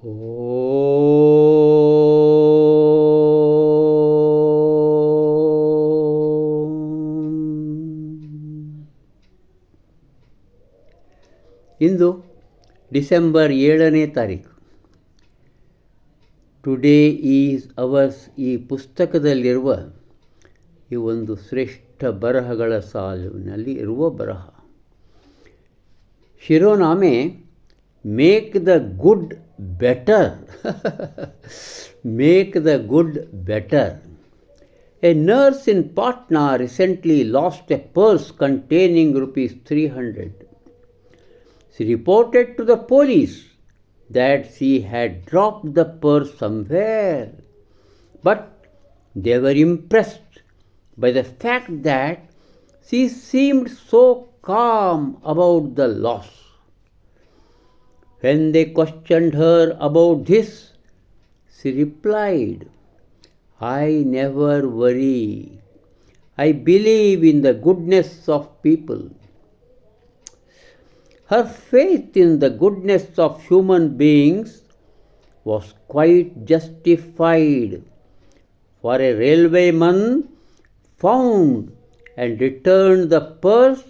ಇಂದು December ಏಳನೇ ತಾರೀಕು today is ours ಈ ಪುಸ್ತಕದಲ್ಲಿರುವ ಈ ಒಂದು ಶ್ರೇಷ್ಠ ಬರಹಗಳ ಸಾಲಿನಲ್ಲಿ ಇರುವ ಬರಹ. ಶಿರೋನಾಮೆ make the good better. Make the good better. A nurse in Patna recently lost a purse containing rupees 300. She reported to the police that she had dropped the purse somewhere, but they were impressed by the fact that she seemed so calm about the loss. When they questioned her about this, she replied, I never worry. I believe in the goodness of people. Her faith in the goodness of human beings was quite justified, for a railwayman found and returned the purse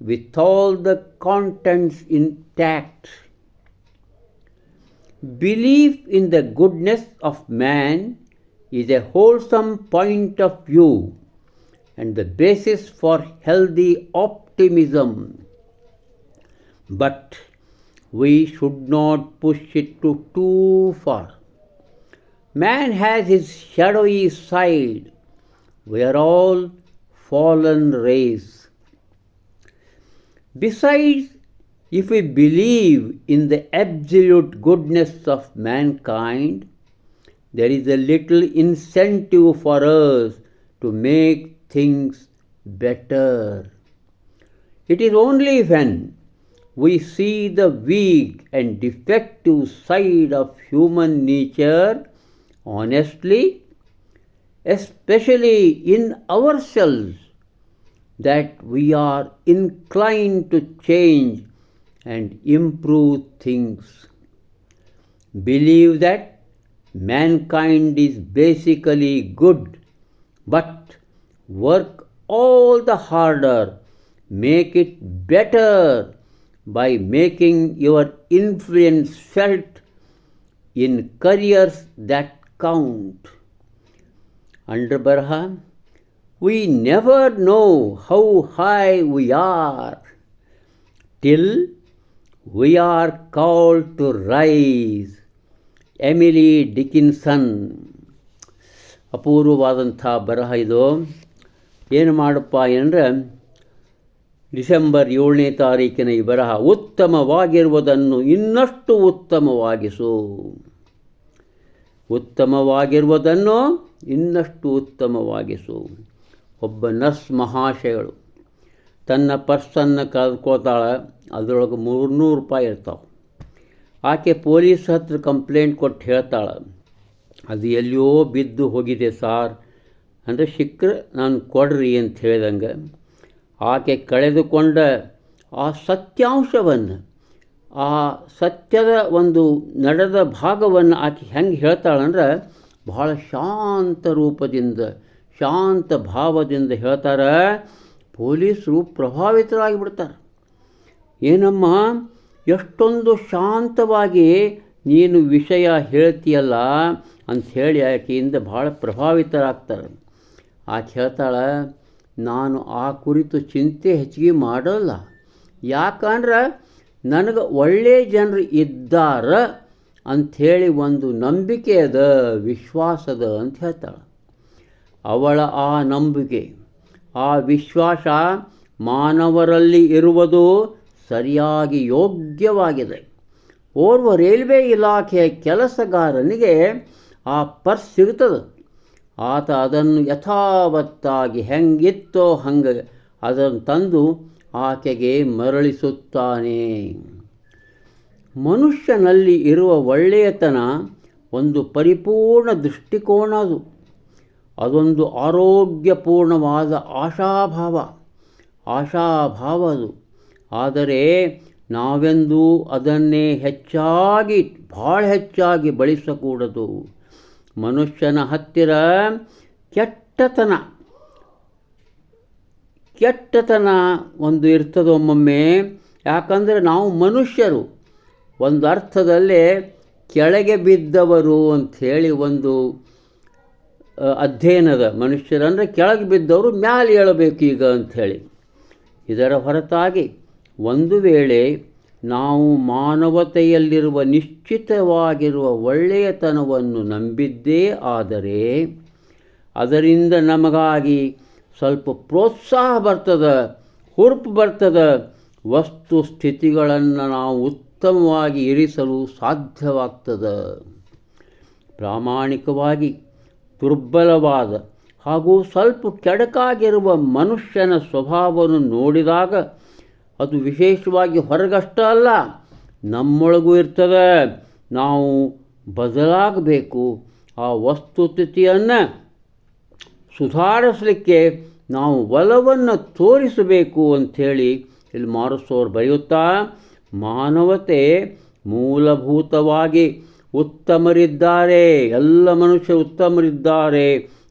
with all the contents intact. Belief in the goodness of man is a wholesome point of view and the basis for healthy optimism but we should not push it to too far. Man has his shadowy side. We are all fallen race. Besides, if we believe in the absolute goodness of mankind, there is a little incentive for us to make things better. It is only when we see the weak and defective side of human nature honestly, especially in ourselves, that we are inclined to change and improve things. Believe that mankind is basically good, but work all the harder, make it better by making your influence felt in careers that count. Under Barha, we never know how high we are till we are called to rise. Emily Dickinson ಅಪೂರ್ವವಾದಂಥ ಬರಹ ಇದು. ಏನು ಮಾಡಪ್ಪ ಏನಂದರೆ, December ಏಳನೇ ತಾರೀಕಿನ ಈ ಬರಹ ಉತ್ತಮವಾಗಿರುವುದನ್ನು ಇನ್ನಷ್ಟು ಉತ್ತಮವಾಗಿಸು. ಉತ್ತಮವಾಗಿರುವುದನ್ನು ಇನ್ನಷ್ಟು ಉತ್ತಮವಾಗಿಸು. ಒಬ್ಬ ನರ್ಸ್ ಮಹಾಶಯಗಳು ತನ್ನ ಪರ್ಸನ್ನು ಕಳೆದುಕೋತಾಳೆ ಅದರೊಳಗೆ ಮೂರ್ನೂರು ರೂಪಾಯಿ ಇರ್ತಾವೆ. ಆಕೆ ಪೊಲೀಸ್ ಹತ್ರ ಕಂಪ್ಲೇಂಟ್ ಕೊಟ್ಟು ಹೇಳ್ತಾಳೆ, ಅದು ಎಲ್ಲಿಯೋ ಬಿದ್ದು ಹೋಗಿದೆ ಸಾರ್. ಅಂದರೆ ಸಿಕ್ಕರೆ ನಾನು ಕೊಡ್ರಿ ಅಂತ ಹೇಳಿದಂಗೆ ಆಕೆ ಕಳೆದುಕೊಂಡ ಆ ಸತ್ಯಾಂಶವನ್ನು, ಆ ಸತ್ಯದ ಒಂದು ನಡೆದ ಭಾಗವನ್ನು ಆಕೆ ಹೆಂಗೆ ಹೇಳ್ತಾಳಂದ್ರೆ ಬಹಳ ಶಾಂತ ರೂಪದಿಂದ, ಶಾಂತ ಭಾವದಿಂದ ಹೇಳ್ತಾರೆ. ಪೊಲೀಸರು ಪ್ರಭಾವಿತರಾಗಿಬಿಡ್ತಾರೆ ಏನಮ್ಮ, ಎಷ್ಟೊಂದು ಶಾಂತವಾಗಿ ನೀನು ವಿಷಯ ಹೇಳ್ತೀಯಲ್ಲ ಅಂಥೇಳಿ ಆಕೆಯಿಂದ ಭಾಳ ಪ್ರಭಾವಿತರಾಗ್ತಾರೆ. ಆಕೆ ಹೇಳ್ತಾಳೆ, ನಾನು ಆ ಕುರಿತು ಚಿಂತೆ ಹೆಚ್ಚಿಗೆ ಮಾಡೋಲ್ಲ. ಯಾಕಂದ್ರೆ ನನಗೆ ಒಳ್ಳೆಯ ಜನರು ಇದ್ದಾರ ಅಂಥೇಳಿ ಒಂದು ನಂಬಿಕೆ ಅದ ವಿಶ್ವಾಸದ ಅಂತ ಹೇಳ್ತಾಳೆ. ಅವಳ ಆ ನಂಬಿಕೆ, ಆ ವಿಶ್ವಾಸ ಮಾನವರಲ್ಲಿ ಇರುವುದು ಸರಿಯಾಗಿ ಯೋಗ್ಯವಾಗಿದೆ. ಓರ್ವ ರೈಲ್ವೆ ಇಲಾಖೆಯ ಕೆಲಸಗಾರನಿಗೆ ಆ ಪರ್ಸ್ ಸಿಗುತ್ತದೆ. ಆತ ಅದನ್ನು ಯಥಾವತ್ತಾಗಿ ಹೆಂಗಿತ್ತೋ ಹಂಗೆ ಅದನ್ನು ತಂದು ಆಕೆಗೆ ಮರಳಿಸುತ್ತಾನೆ. ಮನುಷ್ಯನಲ್ಲಿ ಇರುವ ಒಳ್ಳೆಯತನ ಒಂದು ಪರಿಪೂರ್ಣ ದೃಷ್ಟಿಕೋನ ಅದು. ಅದೊಂದು ಆರೋಗ್ಯಪೂರ್ಣವಾದ ಆಶಾಭಾವ. ಆಶಾಭಾವ ಅದು. ಆದರೆ ನಾವೆಂದೂ ಅದನ್ನೇ ಹೆಚ್ಚಾಗಿ, ಭಾಳ ಹೆಚ್ಚಾಗಿ ಬಳಸಕೂಡದು. ಮನುಷ್ಯನ ಹತ್ತಿರ ಕೆಟ್ಟತನ ಕೆಟ್ಟತನ ಒಂದು ಇರ್ತದೆ ಒಮ್ಮೊಮ್ಮೆ. ಯಾಕಂದರೆ ನಾವು ಮನುಷ್ಯರು. ಒಂದು ಅರ್ಥದಲ್ಲಿ ಕೆಳಗೆ ಬಿದ್ದವರು ಅಂಥೇಳಿ ಒಂದು ಅಧ್ಯಯನದ ಮನುಷ್ಯರಂದರೆ ಕೆಳಗೆ ಬಿದ್ದವರು ಮ್ಯಾಲೆ ಏಳಬೇಕು ಈಗ ಅಂಥೇಳಿ. ಇದರ ಹೊರತಾಗಿ ಒಂದು ವೇಳೆ ನಾವು ಮಾನವತೆಯಲ್ಲಿರುವ ನಿಶ್ಚಿತವಾಗಿರುವ ಒಳ್ಳೆಯತನವನ್ನು ನಂಬಿದ್ದೇ ಆದರೆ ಅದರಿಂದ ನಮಗಾಗಿ ಸ್ವಲ್ಪ ಪ್ರೋತ್ಸಾಹ ಬರ್ತದೆ, ಹುರುಪು ಬರ್ತದೆ ವಸ್ತು ಸ್ಥಿತಿಗಳನ್ನು ನಾವು ಉತ್ತಮವಾಗಿ ಇರಿಸಲು ಸಾಧ್ಯವಾಗ್ತದೆ. ಪ್ರಾಮಾಣಿಕವಾಗಿ, ದುರ್ಬಲವಾದ ಹಾಗೂ ಸ್ವಲ್ಪ ಕೆಡಕಾಗಿರುವ ಮನುಷ್ಯನ ಸ್ವಭಾವವನ್ನು ನೋಡಿದಾಗ ಅದು ವಿಶೇಷವಾಗಿ ಹೊರಗಷ್ಟ ಅಲ್ಲ, ನಮ್ಮೊಳಗೂ ಇರ್ತದೆ. ನಾವು ಬದಲಾಗಬೇಕು. ಆ ವಸ್ತುಸ್ಥಿತಿಯನ್ನು ಸುಧಾರಿಸಲಿಕ್ಕೆ ನಾವು ಒಲವನ್ನು ತೋರಿಸಬೇಕು ಅಂಥೇಳಿ ಇಲ್ಲಿ ಮಾರುಸೋರು ಬರೆಯುತ್ತಾ, ಮಾನವತೆ ಮೂಲಭೂತವಾಗಿ ಉತ್ತಮರಿದ್ದಾರೆ, ಎಲ್ಲ ಮನುಷ್ಯ ಉತ್ತಮರಿದ್ದಾರೆ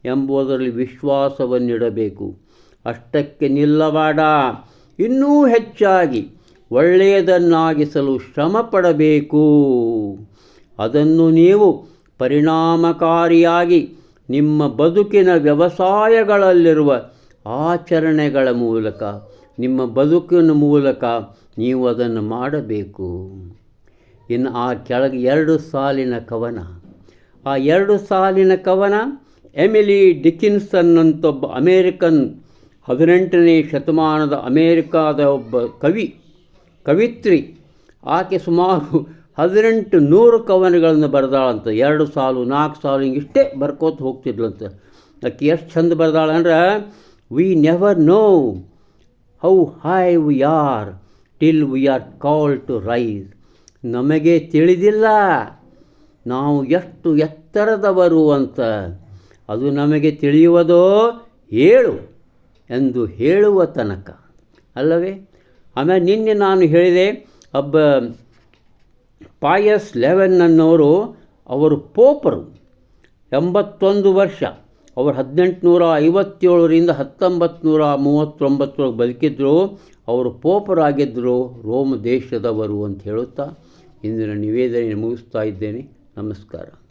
ಎಂಬುದರಲ್ಲಿ ವಿಶ್ವಾಸವನ್ನಿಡಬೇಕು. ಅಷ್ಟಕ್ಕೆ ನಿಲ್ಲಬೇಡ. ಇನ್ನೂ ಹೆಚ್ಚಾಗಿ ಒಳ್ಳೆಯದನ್ನಾಗಿಸಲು ಶ್ರಮ ಪಡಬೇಕು ಅದನ್ನು ನೀವು ಪರಿಣಾಮಕಾರಿಯಾಗಿ ನಿಮ್ಮ ಬದುಕಿನ ವ್ಯವಸಾಯಗಳಲ್ಲಿರುವ ಆಚರಣೆಗಳ ಮೂಲಕ, ನಿಮ್ಮ ಬದುಕಿನ ಮೂಲಕ ನೀವು ಅದನ್ನು ಮಾಡಬೇಕು. ಇನ್ನು ಆ ಕೆಳಗೆ ಎರಡು ಸಾಲಿನ ಕವನ. ಆ ಎರಡು ಸಾಲಿನ ಕವನ ಎಮಿಲಿ ಡಿಕಿನ್ಸನ್ ಅಂತೊಬ್ಬ ಅಮೇರಿಕನ್ ಹದಿನೆಂಟನೇ ಶತಮಾನದ ಅಮೇರಿಕಾದ ಒಬ್ಬ ಕವಿ, ಕವಿತ್ರಿ. ಆಕೆ ಸುಮಾರು ಹದಿನೆಂಟು ನೂರು ಕವನಗಳನ್ನು ಬರೆದಾಳಂತ. ಎರಡು ಸಾಲು, ನಾಲ್ಕು ಸಾಲು ಹಿಂಗಿಷ್ಟೇ ಬರ್ಕೋತ ಹೋಗ್ತಿದ್ಲಂತ. ಆಕೆ ಎಷ್ಟು ಚಂದ ಬರೆದಾಳೆ ಅಂದ್ರೆ we never know how high we are till we are call to rise ನಮಗೆ ತಿಳಿದಿಲ್ಲ ನಾವು ಎಷ್ಟು ಎತ್ತರದವರು ಅಂತ. ಅದು ನಮಗೆ ತಿಳಿಯುವುದೋ ಹೇಳು. ಎಂದು ಹೇಳುವ ತನಕ. ಅಲ್ಲವೇ? ಆಮೇಲೆ ನಿನ್ನೆ ನಾನು ಹೇಳಿದೆ, ಒಬ್ಬ ಪಾಯಸ್ ಲೆವೆನ್ ಅನ್ನೋರು ಅವರು ಪೋಪರು. ಎಂಬತ್ತೊಂದು ವರ್ಷ. ಅವರು ಹದಿನೆಂಟುನೂರ ಐವತ್ತೇಳರಿಂದ ಹತ್ತೊಂಬತ್ತು ನೂರ ಮೂವತ್ತೊಂಬತ್ತರೊಳಗೆ ಬದುಕಿದ್ರು. ಅವರು ಪೋಪರಾಗಿದ್ದರು ರೋಮ್ ದೇಶದವರು ಅಂತ ಹೇಳುತ್ತಾ ಇಂದಿನ ನಿವೇದನೆ ಮುಗಿಸ್ತಾ ಇದ್ದೇನೆ. ನಮಸ್ಕಾರ.